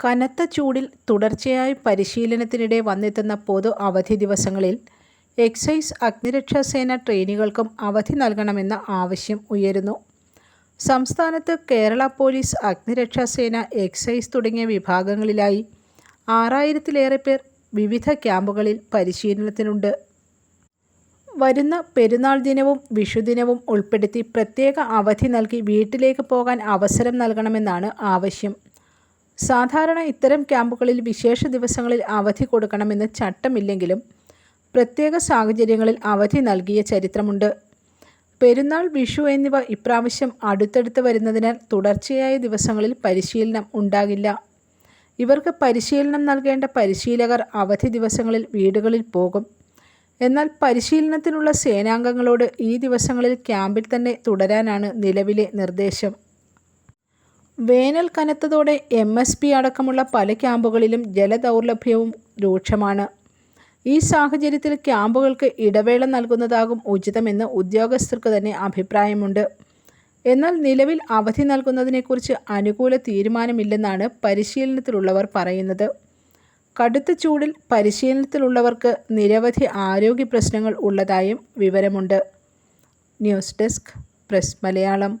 കനത്ത ചൂടിൽ തുടർച്ചയായി പരിശീലനത്തിനിടെ വന്നെത്തുന്ന പൊതു അവധി ദിവസങ്ങളിൽ എക്സൈസ് അഗ്നിരക്ഷാസേന ട്രെയിനുകൾക്കും അവധി നൽകണമെന്ന ആവശ്യം ഉയരുന്നു. സംസ്ഥാനത്ത് കേരള പോലീസ് അഗ്നിരക്ഷാസേന എക്സൈസ് തുടങ്ങിയ വിഭാഗങ്ങളിലായി ആറായിരത്തിലേറെ പേർ വിവിധ ക്യാമ്പുകളിൽ പരിശീലനത്തിനുണ്ട്. വരുന്ന പെരുന്നാൾ ദിനവും വിഷുദിനവും ഉൾപ്പെടുത്തി പ്രത്യേക അവധി നൽകി വീട്ടിലേക്ക് പോകാൻ അവസരം നൽകണമെന്നാണ് ആവശ്യം. സാധാരണ ഇത്തരം ക്യാമ്പുകളിൽ വിശേഷ ദിവസങ്ങളിൽ അവധി കൊടുക്കണമെന്ന് ചട്ടമില്ലെങ്കിലും പ്രത്യേക സാഹചര്യങ്ങളിൽ അവധി നൽകിയ ചരിത്രമുണ്ട്. പെരുന്നാൾ വിഷു എന്നിവ ഇപ്രാവശ്യം അടുത്തടുത്ത് വരുന്നതിനാൽ തുടർച്ചയായ ദിവസങ്ങളിൽ പരിശീലനം ഉണ്ടാകില്ല. ഇവർക്ക് പരിശീലനം നൽകേണ്ട പരിശീലകർ അവധി ദിവസങ്ങളിൽ വീടുകളിൽ പോകും. എന്നാൽ പരിശീലനത്തിനുള്ള സേനാംഗങ്ങളോട് ഈ ദിവസങ്ങളിൽ ക്യാമ്പിൽ തന്നെ തുടരാനാണ് നിലവിലെ നിർദ്ദേശം. വേനൽ കനത്തതോടെ എം എസ് പി അടക്കമുള്ള പല ക്യാമ്പുകളിലും ജലദൗർലഭ്യവും രൂക്ഷമാണ്. ഈ സാഹചര്യത്തിൽ ക്യാമ്പുകൾക്ക് ഇടവേള നൽകുന്നതാകും ഉചിതമെന്ന് ഉദ്യോഗസ്ഥർക്ക് തന്നെ അഭിപ്രായമുണ്ട്. എന്നാൽ നിലവിൽ അവധി നൽകുന്നതിനെക്കുറിച്ച് അനുകൂല തീരുമാനമില്ലെന്നാണ് പരിശീലനത്തിലുള്ളവർ പറയുന്നത്. കടുത്ത ചൂടിൽ പരിശീലനത്തിലുള്ളവർക്ക് നിരവധി ആരോഗ്യ പ്രശ്നങ്ങൾ ഉള്ളതായും വിവരമുണ്ട്. News desk press Malayalam.